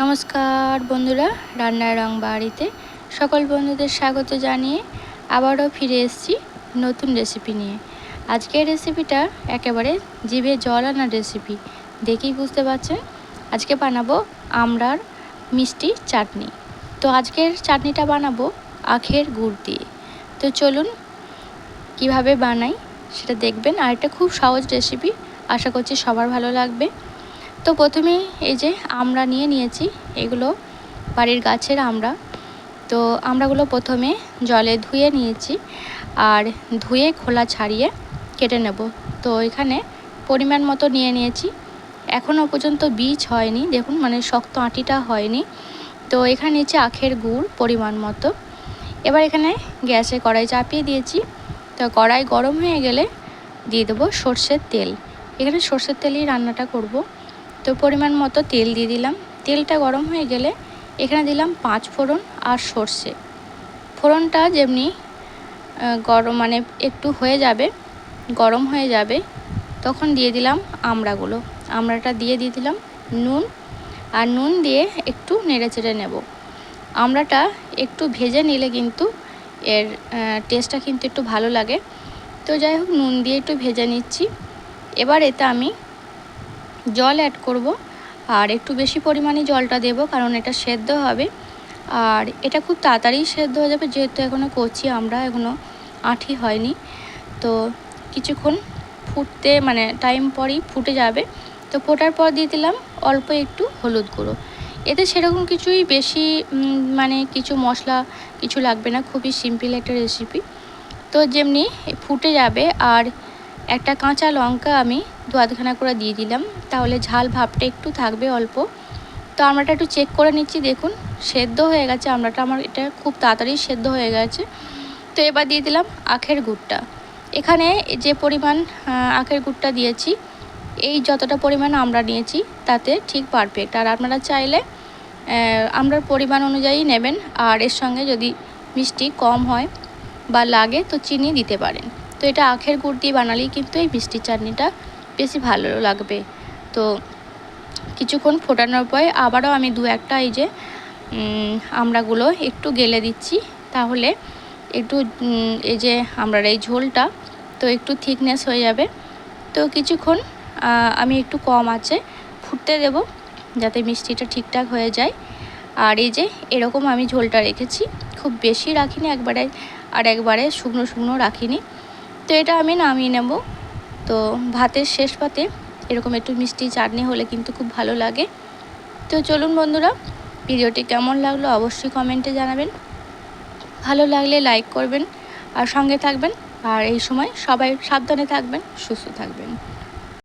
নমস্কার বন্ধুরা, রান্নার রং বাড়িতে সকল বন্ধুদের স্বাগত জানিয়ে আবারও ফিরে এসেছি নতুন রেসিপি নিয়ে। আজকের রেসিপিটা একেবারে জিভে জল আনার রেসিপি দেখেই বুঝতে পারছেন? আজকে বানাবো আমড়ার মিষ্টি চাটনি। তো আজকের চাটনিটা বানাবো আখের গুড় দিয়ে। তো চলুন কীভাবে বানাই সেটা দেখবেন। আর একটা খুব সহজ রেসিপি আশা করছি সবার ভালো লাগবে। তো প্রথমেই এই যে আমরা নিয়ে নিয়েছি, এগুলো বাড়ির গাছের আমরা। তো আমরাগুলো প্রথমে জলে ধুয়ে নিয়েছি আর ধুয়ে খোলা ছাড়িয়ে কেটে নেব। তো এখানে পরিমাণ মতো নিয়ে নিয়েছি। এখনও পর্যন্ত বীজ হয়নি, দেখুন মানে শক্ত আঁটিটা হয়নি। তো এখানে নিচে আখের গুড় পরিমাণ মতো। এবার এখানে গ্যাসে কড়াই চাপিয়ে দিয়েছি। তো কড়াই গরম হয়ে গেলে দিয়ে দেবো সর্ষের তেল। এখানে সর্ষের তেলেই রান্নাটা করব। তো পরিমাণ মতো তেল দিয়ে দিলাম। তেলটা গরম হয়ে গেলে এখানে দিলাম পাঁচ ফোড়ন আর সর্ষে। ফোড়নটা যেমনি গরম মানে একটু হয়ে যাবে, গরম হয়ে যাবে, তখন দিয়ে দিলাম আমড়াগুলো। আমড়াটা দিয়ে দিয়ে দিলাম নুন আর নুন দিয়ে একটু নেড়ে চেড়ে নেব। আমড়াটা একটু ভেজে নিলে কিন্তু এর টেস্টটা কিন্তু একটু ভালো লাগে। তো যাই হোক, নুন দিয়ে একটু ভেজে নিচ্ছি। এবার এতে আমি জল অ্যাড করব। আর একটু বেশি পরিমাণে জলটা দেব, কারণ এটা সেদ্ধ হবে। আর এটা খুব তাড়াতাড়ি সেদ্ধ হয়ে যাবে, যেহেতু এখনও কচি, আমরা এখনও আঠি হয়নি। তো কিছুক্ষণ ফুটতে মানে টাইম পরই ফুটে যাবে। তো ফোটার পর দিয়ে দিলাম অল্প একটু হলুদ গুঁড়ো। এতে সেরকম কিছুই বেশি মানে কিছু মশলা কিছু লাগবে না, খুবই সিম্পল একটা রেসিপি তো যেমনি ফুটে যাবে, আর একটা কাঁচা লঙ্কা আমি দু আধখানা করে দিয়ে দিলাম। তাহলে ঝাল ভাবটা একটু থাকবে অল্প। তো আমরাটা একটু চেক করে নিচ্ছি, দেখুন। সেদ্ধ হয়ে গেছে, আমরাটা আমার এটা খুব তাড়াতাড়ি সেদ্ধ হয়ে গেছে। তো এবার দিয়ে দিলাম আখের গুড়টা। এখানে যে পরিমাণ আখের গুড়টা দিয়েছি, এই যতটা পরিমাণ আমরা নিয়েছি, তাতে ঠিক পারফেক্ট আর আপনারা চাইলে আমরার পরিমাণ অনুযায়ী নেবেন। আর এর সঙ্গে যদি মিষ্টি কম হয় বা লাগে, তো চিনি দিতে পারেন। তো এটা আখের গুড় দিয়ে বানালেই কিন্তু এই মিষ্টি চাটনিটা বেশি ভালো লাগবে। তো কিছুক্ষণ ফোটানোর পরে আবারও আমি দু একটা এই যে আমড়াগুলো একটু গেলে দিচ্ছি। তাহলে একটু এই যে আমরা এই ঝোলটা, তো একটু থিকনেস হয়ে যাবে। তো কিছুক্ষণ আমি একটু কম আছে, ফুটতে দেব যাতে মিষ্টিটা ঠিকঠাক হয়ে যায়। আর এই যে এরকম আমি ঝোলটা রেখেছি, খুব বেশি রাখিনি একবারে, আর একবারে শুকনো শুকনো রাখিনি। তো এটা আমি নামিয়ে নেব। তো ভাতের শেষ পাতে এরকম একটু মিষ্টি চাটনি হলে কিন্তু খুব ভালো লাগে। তো চলুন বন্ধুরা, ভিডিওটি কেমন লাগল অবশ্যই কমেন্টে জানাবেন। ভালো লাগলে লাইক করবেন আর সঙ্গে থাকবেন। আর এই সময় সবাই সাবধানে থাকবেন, সুস্থ থাকবেন।